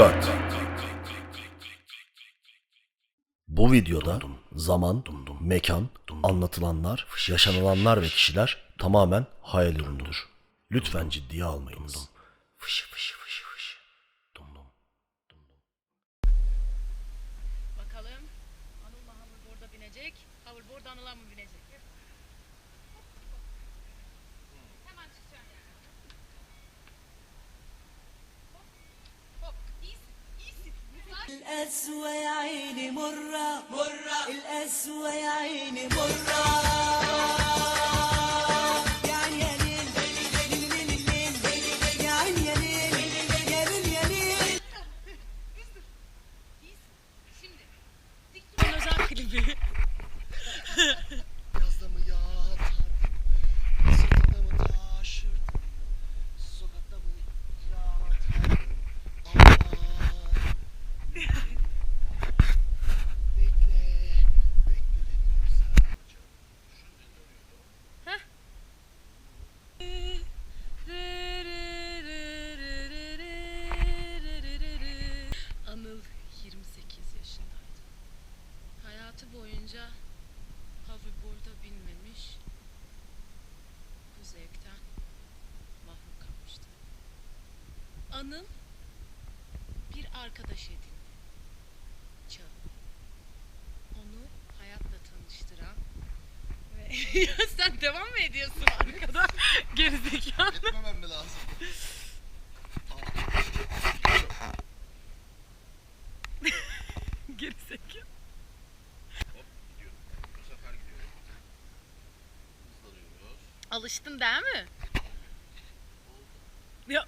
Dikkat! Bu videoda zaman, mekan, anlatılanlar, yaşanılanlar ve kişiler tamamen hayal ürünüdür. Lütfen ciddiye almayınız. Fışı fışı fışı القسوة يا عيني مرة. مرة. القسوة يا عيني مرة. Anıl bir arkadaş edindi. Çağ. Onu hayatla tanıştıran ve ya sen devam mı ediyorsun arkada? Gerizekalı. Etmemem mi lazım? Gerizekalı. Alıştın değil mi? Ya.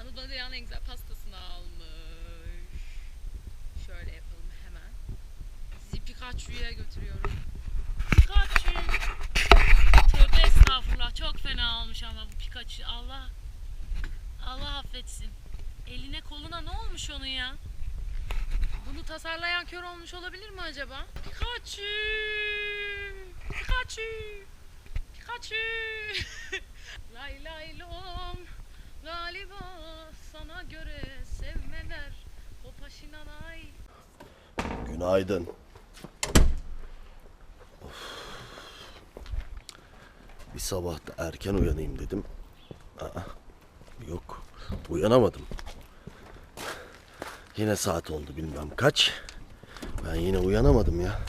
Anıl bana dünyanın en güzel pastasını almış. Şöyle yapalım hemen. Sizi Pikachu'ya götürüyorum. Pikachu! Tövbe estağfurullah. Çok fena olmuş ama bu Pikachu. Allah Allah affetsin. Eline koluna ne olmuş onun ya? Bunu tasarlayan kör olmuş olabilir mi acaba? Pikachu! Pikachu! Pikachu! lay lay lom Galiba sana göre sevmeler Hopaşinanay Günaydın. Of. Bir sabah da erken uyanayım dedim. Aa, yok, uyanamadım. Yine saat oldu bilmem kaç. Ben yine uyanamadım ya.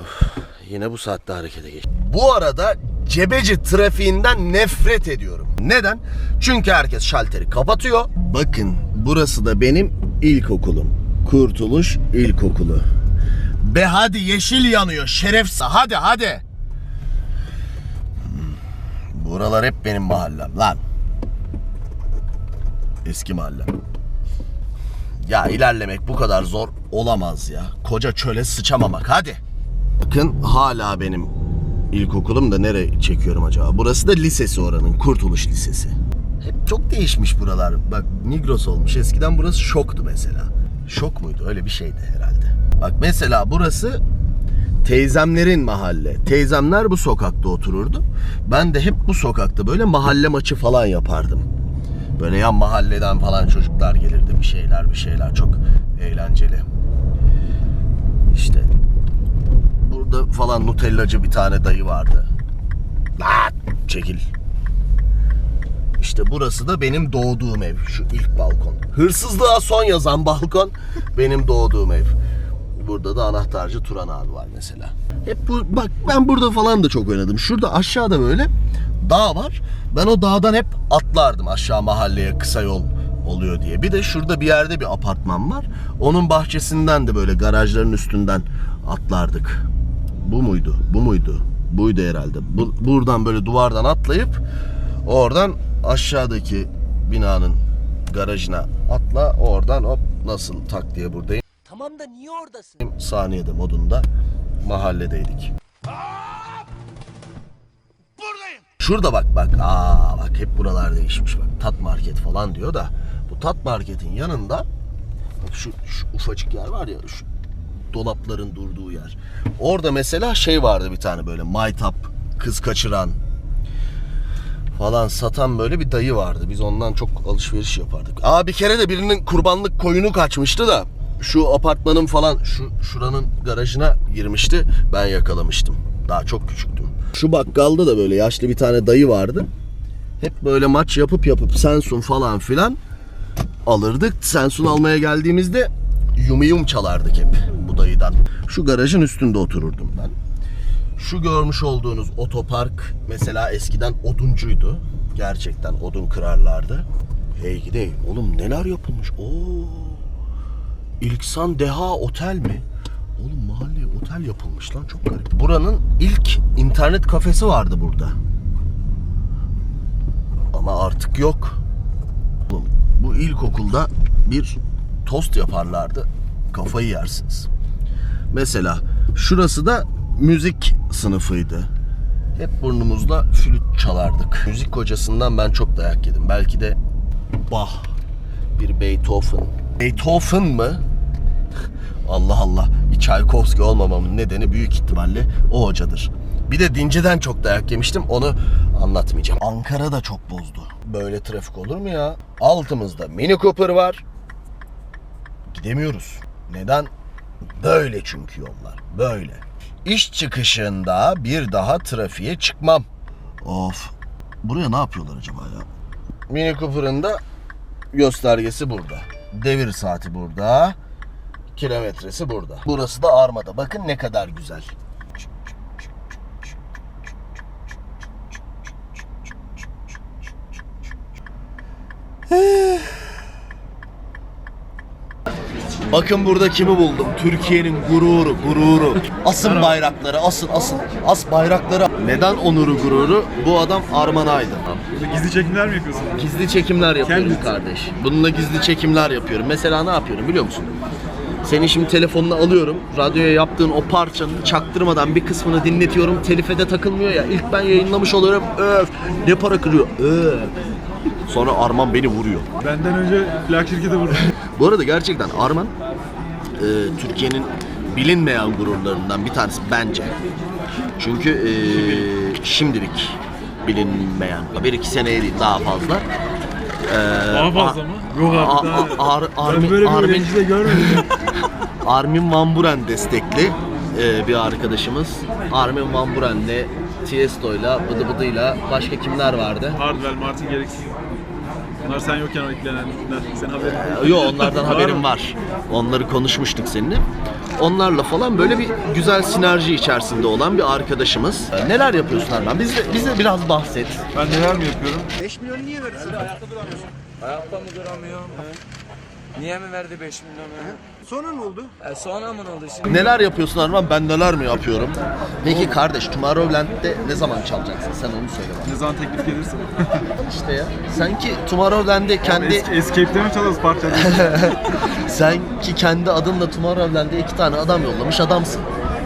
Of, yine bu saatte harekete geç. Bu arada Cebeci trafiğinden nefret ediyorum. Neden? Çünkü herkes şalteri kapatıyor. Bakın burası da benim ilkokulum. Kurtuluş İlkokulu. Be hadi yeşil yanıyor şerefsiz. Hadi hadi. Buralar hep benim mahallem lan. Eski mahallem. Ya ilerlemek bu kadar zor olamaz ya. Koca çöle sıçamamak hadi. Bakın hala benim ilkokulum da nereye çekiyorum acaba? Burası da lisesi oranın. Kurtuluş Lisesi. Hep çok değişmiş buralar. Bak Migros olmuş. Eskiden burası şoktu mesela. Şok muydu? Öyle bir şeydi herhalde. Bak mesela burası teyzemlerin mahalle. Teyzemler bu sokakta otururdu. Ben de hep bu sokakta böyle mahalle maçı falan yapardım. Böyle yan mahalleden falan çocuklar gelirdi bir şeyler bir şeyler çok eğlenceli. İşte burada falan Nutellacı bir tane dayı vardı. Lan çekil. İşte burası da benim doğduğum ev. Şu ilk balkon. Hırsızlığa son yazan balkon benim doğduğum ev. Burada da anahtarcı Turan abi var mesela. Hep bu bak ben burada falan da çok oynadım. Şurada aşağıda böyle dağ var. Ben o dağdan hep atlardım aşağı mahalleye kısa yol oluyor diye. Bir de şurada bir yerde bir apartman var. Onun bahçesinden de böyle garajların üstünden atlardık. Bu muydu? Bu muydu? Buydu herhalde. Bu, buradan böyle duvardan atlayıp oradan aşağıdaki binanın garajına atla. Oradan hop nasıl tak diye buradayım. Tamam da niye oradasın? Saniyede modunda mahalledeydik. Buradayım. Şurada bak bak. Aa bak hep buralar değişmiş bak. Tat market falan diyor da bu tat marketin yanında bak şu, şu ufacık yer var ya şu dolapların durduğu yer. Orada mesela şey vardı bir tane böyle maytap, kız kaçıran falan satan böyle bir dayı vardı. Biz ondan çok alışveriş yapardık. Aa bir kere de birinin kurbanlık koyunu kaçmıştı da şu apartmanın falan şu şuranın garajına girmişti. Ben yakalamıştım. Daha çok küçüktüm. Şu bakkalda da böyle yaşlı bir tane dayı vardı. Hep böyle maç yapıp yapıp Sensun falan filan alırdık. Sensun almaya geldiğimizde yumiyum çalardık hep bu dayıdan. Şu garajın üstünde otururdum ben. Şu görmüş olduğunuz otopark mesela eskiden oduncuydu. Gerçekten odun kırarlardı. Hey gidey oğlum neler yapılmış. Oo. İlksan Deha Otel mi? Oğlum mahalleye otel yapılmış lan çok garip. Buranın ilk internet kafesi vardı burada. Ama artık yok. Oğlum, bu ilkokulda bir tost yaparlardı. Kafayı yersiniz. Mesela şurası da müzik sınıfıydı. Hep burnumuzda flüt çalardık. Müzik hocasından ben çok dayak yedim. Belki de Bach, bir Beethoven. Beethoven mı? Allah Allah. Bir Tchaikovsky olmamamın nedeni büyük ihtimalle o hocadır. Bir de dinceden çok dayak yemiştim. Onu anlatmayacağım. Ankara da çok bozdu. Böyle trafik olur mu ya? Altımızda Mini Cooper var. Gidemiyoruz. Neden? Böyle çünkü yollar. Böyle. İş çıkışında bir daha trafiğe çıkmam. Of. Buraya ne yapıyorlar acaba ya? Mini Cooper'ın da göstergesi burada. Devir saati burada. Kilometresi burada. Burası da Armada. Bakın ne kadar güzel. Bakın burada kimi buldum. Türkiye'nin gururu, gururu. Asın bayrakları, asın, asın. As bayrakları. Neden onuru, gururu? Bu adam Arman Aydın. Gizli çekimler mi yapıyorsun? Gizli çekimler yapıyorum Kendisi. kardeş. Bununla gizli çekimler yapıyorum. Mesela ne yapıyorum biliyor musun? Senin şimdi telefonunu alıyorum. Radyoya yaptığın o parçanın çaktırmadan bir kısmını dinletiyorum. Telife de takılmıyor ya. İlk ben yayınlamış oluyorum. Öf. Ne para kırıyor. Öf. Sonra Arman beni vuruyor. Benden önce plak şirketi vurdu. Bu arada gerçekten Arman e, Türkiye'nin bilinmeyen gururlarından bir tanesi bence. Çünkü e, şimdilik bilinmeyen. Bir iki seneye değil daha fazla. E, Daha fazla mı? Yok A- abi daha. Ar- Ben Armin, böyle bir Armin, öğrenci de görmedim. Armin Van Buren destekli e, bir arkadaşımız. Armin Van Buren'le Tiesto'yla, Bıdı Bıdı'yla başka kimler vardı? Hardwell, Martin gereksiz. Bunlar sen yokken o eklenenler. Sen haberin yok. Yo onlardan haberim var. Onları konuşmuştuk seninle. Onlarla falan böyle bir güzel sinerji içerisinde olan bir arkadaşımız. Ee, Neler yapıyorsun Arman? Bize, bize biraz bahset. Ben neler mi yapıyorum? Ayakta mı duramıyorum? Niye mi verdi 5 milyonu? Sonra ne oldu? E sonra mı oldu şimdi? Neler yapıyorsun Arman? Ben neler mi yapıyorum? Peki kardeş Tomorrowland'de ne zaman çalacaksın? Sen onu söyle bana. Ne zaman teklif gelirse. İşte ya. Sanki Tomorrowland'de kendi Es- Escape'de mi çalıyoruz parçaları? sanki kendi adınla Tomorrowland'de iki tane adam yollamış adamsın.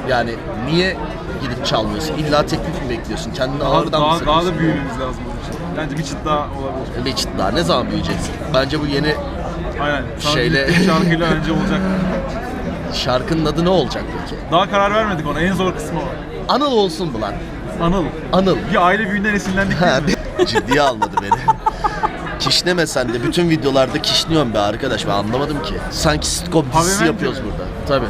Yani niye gidip çalmıyorsun? İlla teklif mi bekliyorsun? Kendini daha, ağırdan mı daha, da büyümemiz lazım bunun için. Bence bir çıt daha olabilir. Bir çıt daha ne zaman büyüyeceksin? Bence bu yeni Aynen. Şeyle- şarkıyla önce olacak. şarkının adı ne olacak peki? Daha karar vermedik ona. En zor kısmı o. Anıl olsun mu lan? Anıl. Anıl. Bir aile büyüğünden esinlendik Ha, değil mi? Ciddiye almadı beni. Kişnemesen de bütün videolarda kişniyorum be arkadaş ben anlamadım ki. Sanki sitcom dizisi yapıyoruz gibi. burada. Tabii.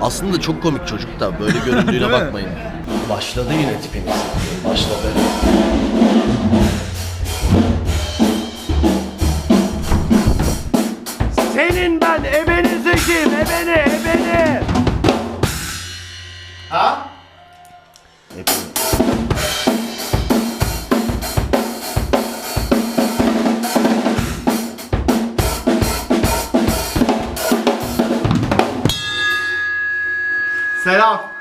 Aslında çok komik çocuk da böyle göründüğüne mi? bakmayın. Başladı yine tipimiz. Başladı. 香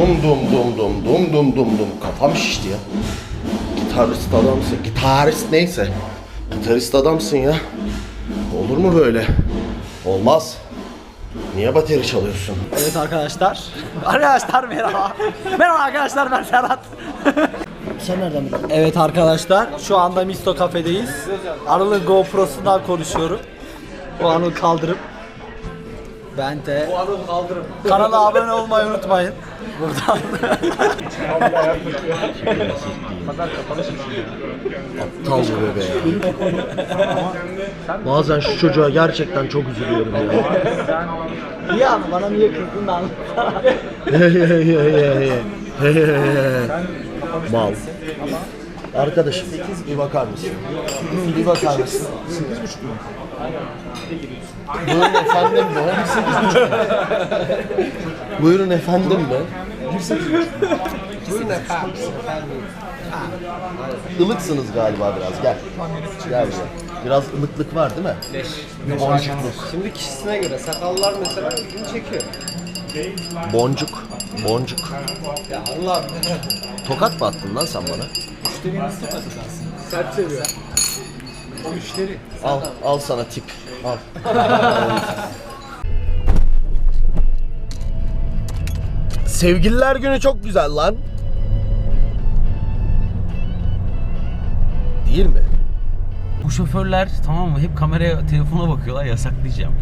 Dum dum dum dum dum dum dum dum. Kafam şişti ya. Gitarist adamsın. Gitarist neyse. Gitarist adamsın ya. Olur mu böyle? Olmaz. Niye bateri çalıyorsun? Evet arkadaşlar. Arkadaşlar merhaba. merhaba arkadaşlar ben Serhat. Sen nereden biliyorsun? Evet arkadaşlar şu anda Misto kafedeyiz. Anıl'ın GoPro'sundan konuşuyorum. Bu Anıl kaldırım. Ben de Bu Anıl kaldırım. Kanala abone olmayı unutmayın. Buradan. Aptal bu bebe ya. Bazen şu çocuğa gerçekten çok üzülüyorum ya. niye Anıl? Bana niye kızdın da anlatsana. Mal. Arkadaşım bir bakar mısın? Bir bakar mısın? Buyurun efendim be. Buyurun efendim be. Buyurun efendim. Ilıksınız galiba biraz gel. Gel bize. Biraz ılıklık var değil mi? Leş. Bir boncukluk. Şimdi kişisine göre sakallar mesela ilgini çekiyor. Boncuk. Boncuk. Ya Allah Tokat mı attın lan sen bana? Sert seviyor. O müşteri. Al, al sana tip. Al. Sevgililer günü çok güzel lan. Değil mi? Bu şoförler tamam mı hep kameraya telefona bakıyorlar yasaklayacağım.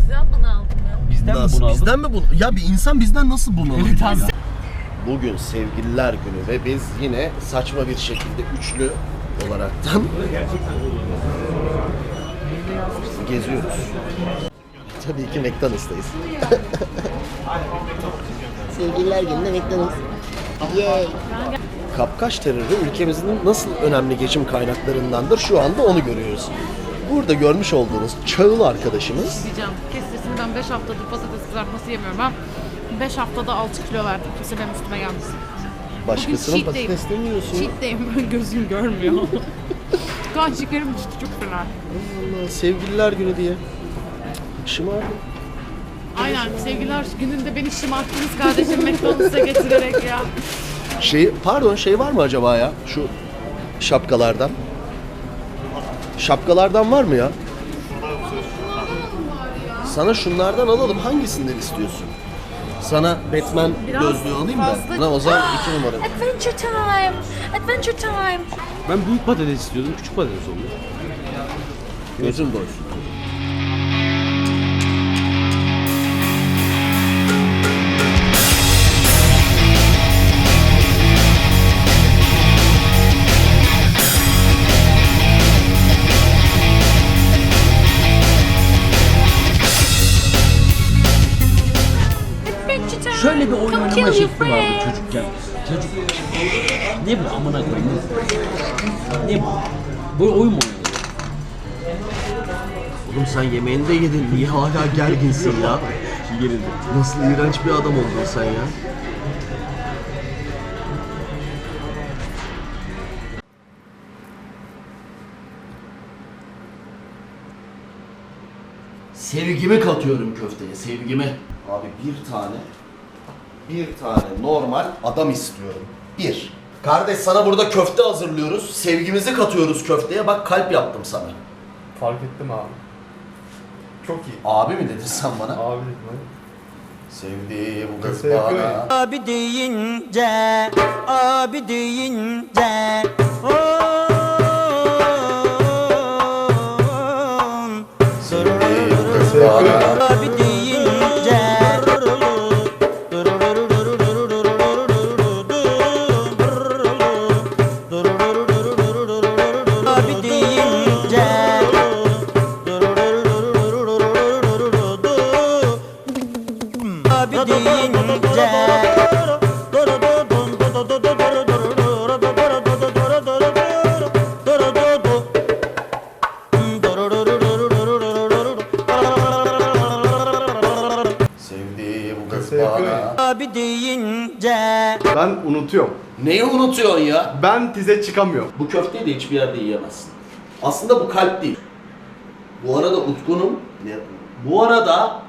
Sizden bunu aldım ya. Bizden mi Nasıl? bunu aldın? Bizden mi bunu? Ya bir insan bizden nasıl bunu alır? Bugün sevgililer günü ve biz yine saçma bir şekilde üçlü olaraktan geziyoruz. Tabii ki McDonald's'tayız. Sevgililer gününde McDonald's. Yay. Kapkaç terörü ülkemizin nasıl önemli geçim kaynaklarındandır şu anda onu görüyoruz. Burada görmüş olduğunuz çağıl arkadaşımız Diyeceğim. Kes sesini ben 5 haftadır patates kızartması yemiyorum. Ben 5 haftada 6 kilo verdim. Kimse benim üstüme gelmesin. başkasının cheat day. patates demiyorsun. Cheat day'im gözüm görmüyor. kan şekerim düştü çok fena. Allah, sevgililer günü diye. Şımardım. Aynen sevgililer gününde beni şımarttınız kardeşim McDonald's'a getirerek ya. Şey, pardon şey var mı acaba ya? Şu şapkalardan. Şapkalardan var mı ya? Sana şunlardan alalım. Hangisinden istiyorsun? Sana Batman Biraz gözlüğü alayım mı? fazla- Lan o zaman iki numara. Adventure time. Adventure time. Ben büyük patates istiyordum. Küçük patates oldu. Gözüm doysun. Çocukken. Çocuk. Ne bu amına koyayım? Ne bu? Bu oyun mu oynanıyor? Oğlum sen yemeğini de yedin. Niye hala gerginsin ya? Gerildi. Nasıl iğrenç bir adam oldun sen ya? Sevgimi katıyorum köfteye, sevgimi. Abi bir tane, bir tane normal adam istiyorum. Bir. Kardeş sana burada köfte hazırlıyoruz. Sevgimizi katıyoruz köfteye. Bak kalp yaptım sana. Fark ettim abi. Çok iyi. Abi mi dedin sen bana? Abi dedim Sevdiğim kız Köfte yapıyor bana. ya. Abi deyince, abi deyince. oh. Sevdiğim kız bana. Bana. ya. Abi deyince. Ben unutuyorum. Neyi unutuyorsun ya? Ben tize çıkamıyorum. Bu köfteyi de hiçbir yerde yiyemezsin. Aslında bu kalp değil. Bu arada Utku'nun... Ne? Bu arada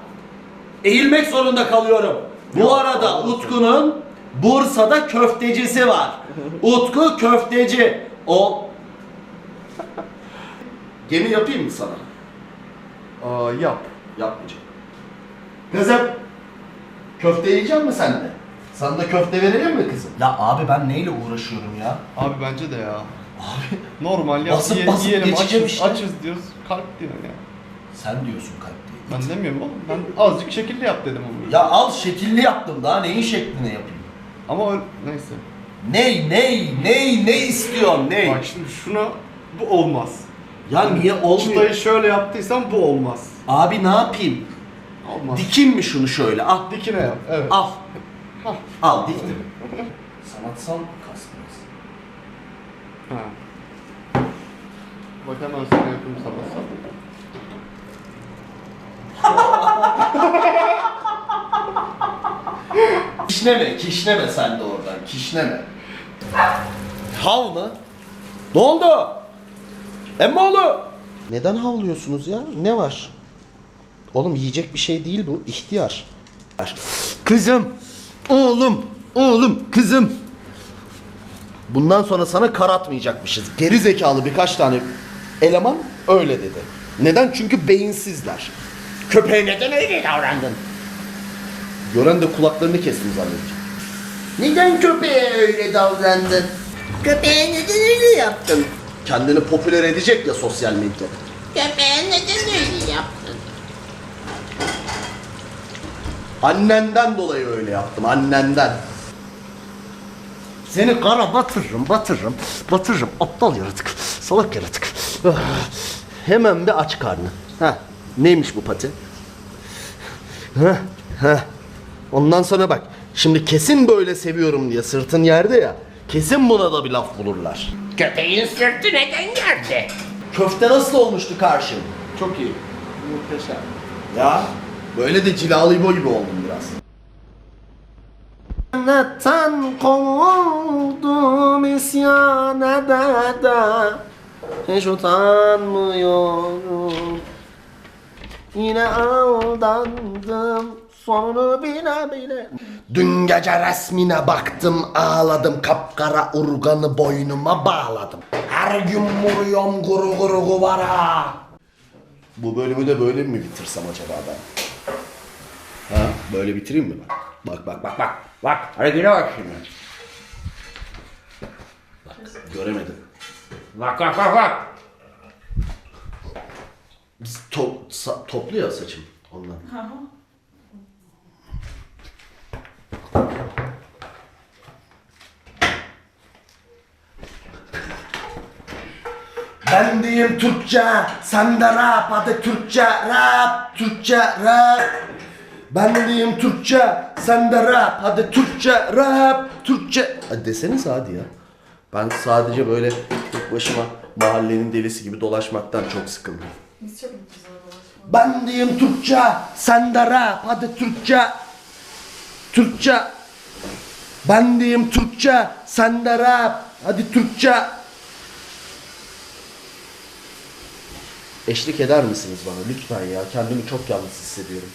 eğilmek zorunda kalıyorum. Bu arada Utku'nun Bursa'da köftecisi var. Utku köfteci. O Gemi yapayım mı sana? Aa, yap. Yapmayacağım. Kızım. Köfte yiyecek misin sen de? Sana da köfte verelim mi kızım? Ya abi ben neyle uğraşıyorum ya? Abi bence de ya. Abi. Normal ya. Basıp Yiye- basıp yiyelim, geçeceğim açız, işte. açız diyoruz. Kalp diyor ya. Sen diyorsun kalp değil. Ben demiyorum oğlum. Ben azıcık şekilli yap dedim onu. Ya al şekilli yaptım daha neyin şeklini yapayım? Ama öyle, neyse. Ney ney ney ne istiyorsun ney? Bak şimdi şuna bu olmaz. Ya niye olmuyor? Çıtayı şöyle yaptıysam bu olmaz. Abi ne yapayım? Olmaz. Dikeyim mi şunu şöyle? Al. Dikine yap. Evet. Al. Hah. Al diktim. Sanatsal kasmıyoruz. Ha. Bak hemen sana yapayım sabah sabah. Kişneme, kişneme sen de oradan, kişneme. Hav mı? Ne oldu? Emmoğlu! Neden havlıyorsunuz ya? Ne var? Oğlum yiyecek bir şey değil bu, ihtiyar. Kızım, oğlum, oğlum, kızım. Bundan sonra sana kar atmayacakmışız. Geri zekalı birkaç tane eleman öyle dedi. Neden? Çünkü beyinsizler. Köpeğe neden öyle davrandın? Gören de kulaklarını kestim zannedecek. Neden köpeğe öyle davrandın? Köpeğe neden öyle yaptın? Kendini popüler edecek ya sosyal medyada. Köpeğe neden öyle yaptın? Annenden dolayı öyle yaptım, annenden. Seni kara batırırım, batırırım, batırırım. Aptal yaratık, salak yaratık. Ah, Hemen bir aç karnı. Ha, neymiş bu pati? Ha, ha. Ondan sonra bak, şimdi kesin böyle seviyorum diye sırtın yerde ya. Kesin buna da bir laf bulurlar. Köpeğin sırtı neden yerde? Köfte nasıl olmuştu karşım? Çok iyi. Muhteşem. Ya böyle de cilalı İbo gibi oldum biraz. Cennetten kovuldum isyan ede de? Hiç utanmıyorum. Yine aldandım sonunu bile bile. Dün gece resmine baktım ağladım. Kapkara urganı boynuma bağladım. Her gün vuruyorum guru guru guvara. Bu bölümü de böyle mi bitirsem acaba ben? Ha? Böyle bitireyim mi ben? Bak bak bak bak. Bak harekete bak şimdi. Bak göremedim. Bak bak bak bak. Biz to sa- toplu ya saçım ondan. Ben diyeyim Türkçe, sen de rap, hadi Türkçe rap, Türkçe rap. Ben diyeyim Türkçe, sen de rap, hadi Türkçe rap, Türkçe. Hadi deseniz hadi ya. Ben sadece böyle tek başıma mahallenin delisi gibi dolaşmaktan çok sıkıldım. Ben diyeyim Türkçe, sen de rap, hadi Türkçe. Türkçe. Ben diyeyim Türkçe, sen de rap, hadi Türkçe. Eşlik eder misiniz bana lütfen ya? Kendimi çok yalnız hissediyorum.